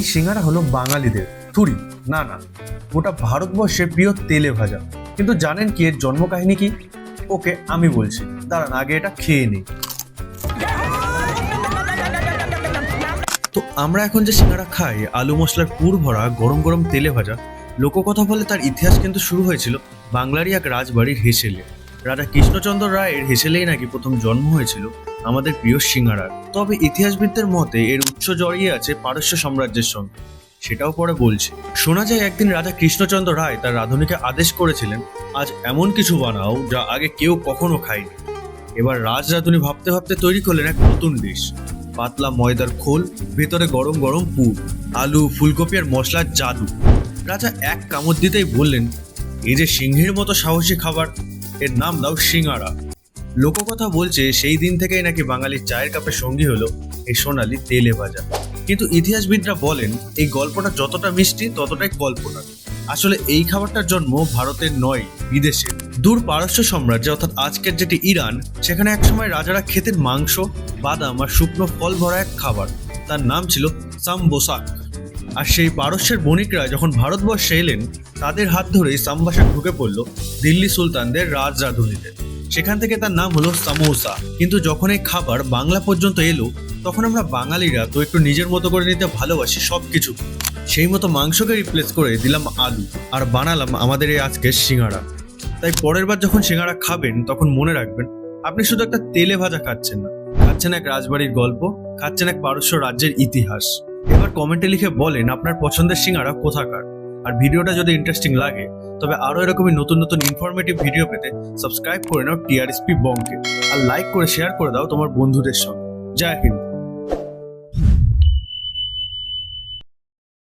এই সিঙ্গারা হলো বাঙালিদের, থুরি। না না, গোটা ভারতবর্ষের প্রিয় তেলে ভাজা। কিন্তু জানেন কি এর জন্মকাহিনী কি? ওকে আমি বলছি, দাঁড়ান, আগে এটা খেয়ে নিই। তো আমরা এখন যে সিঙ্গারা খাই, আলু মশলার পুর ভরা, গরম গরম তেলে ভাজা, লোককথা বলে তার ইতিহাস কিন্তু শুরু হয়েছিল বাংলারই এক রাজবাড়ির হেসেলে। রাজা কৃষ্ণচন্দ্র রায়ের হেসেলেই নাকি প্রথম জন্ম হয়েছিল আমাদের প্রিয় সিঙ্গারার তবে ইতিহাসবিদদের মতে এর উৎস জড়িয়ে আছে পারস্য সাম্রাজ্যের সঙ্গে। সেটাও পরে বলছি। শোনা যায় একদিন রাজা কৃষ্ণচন্দ্র রায় তার রাধুনিকে আদেশ করেছিলেন, আজ এমন কিছু বানাও যা আগে কেউ কখনো খায়নি। এবার রাজ রাধুনি ভাবতে ভাবতে তৈরি করলেন এক নতুন ডিশ। পাতলা ময়দার খোল, ভেতরে গরম গরম পুর, আলু, ফুলকপি আর মশলার জাদু। রাজা এক কামড় দিতেই বললেন, এই যে সিংহের মতো সাহসী খাবার এর নাম দাও সিঙ্গারা। লোককথা বলছে, সেই দিন থেকেই নাকি বাঙালির চায়ের কাপে সঙ্গী হলো এই সোনালি তেলে ভাজা। কিন্তু ইতিহাসবিদরা বলেন, এই গল্পটা যতটা মিষ্টি, ততটাই কল্পনা। আসলে এই খাবারটার জন্ম ভারতের নয়, বিদেশে। দূর পারস্য সাম্রাজ্যে, অর্থাৎ আজকের যেটি ইরান, সেখানে একসময় রাজারা খেতেন মাংস, বাদাম আর শুকনো ফল ভরা এক খাবার। তার নাম ছিল সামবোসাক। আর সেই পারস্যের বণিকরা যখন ভারতবর্ষে এলেন, তাদের হাত ধরেই সামবাসা ঢুকে পড়ল দিল্লি সুলতানদের রাজ রাধুনিতে সেখান থেকে তার নাম হলো সামোসা। কিন্তু যখন এই খাবার বাংলা পর্যন্ত এলো, তখন আমরা বাঙালিরা তো একটু নিজের মতো করে নিতে ভালোবাসি সব কিছু সেই মতো মাংসকে রিপ্লেস করে দিলাম আলু আর বানালাম আমাদের এই আজকের সিঙ্গারা তাই পরের বার যখন সিঙ্গারা খাবেন, তখন মনে রাখবেন, আপনি শুধু একটা তেলে ভাজা খাচ্ছেন না। খাচ্ছেন এক রাজবাড়ির গল্প, খাচ্ছেন এক পারস্য রাজ্যের ইতিহাস। এবার কমেন্টে লিখে বলেন আপনার পছন্দের সিঙ্গারা কোথাকার। আর ভিডিওটা যদি ইন্টারেস্টিং লাগে, তবে আরও এরকমই নতুন নতুন ইনফরমেটিভ ভিডিও পেতে সাবস্ক্রাইব করে নাও টিআরএসপি বংকে আর লাইক করে শেয়ার করে দাও তোমার বন্ধুদের সঙ্গে। জয় হিন্দ।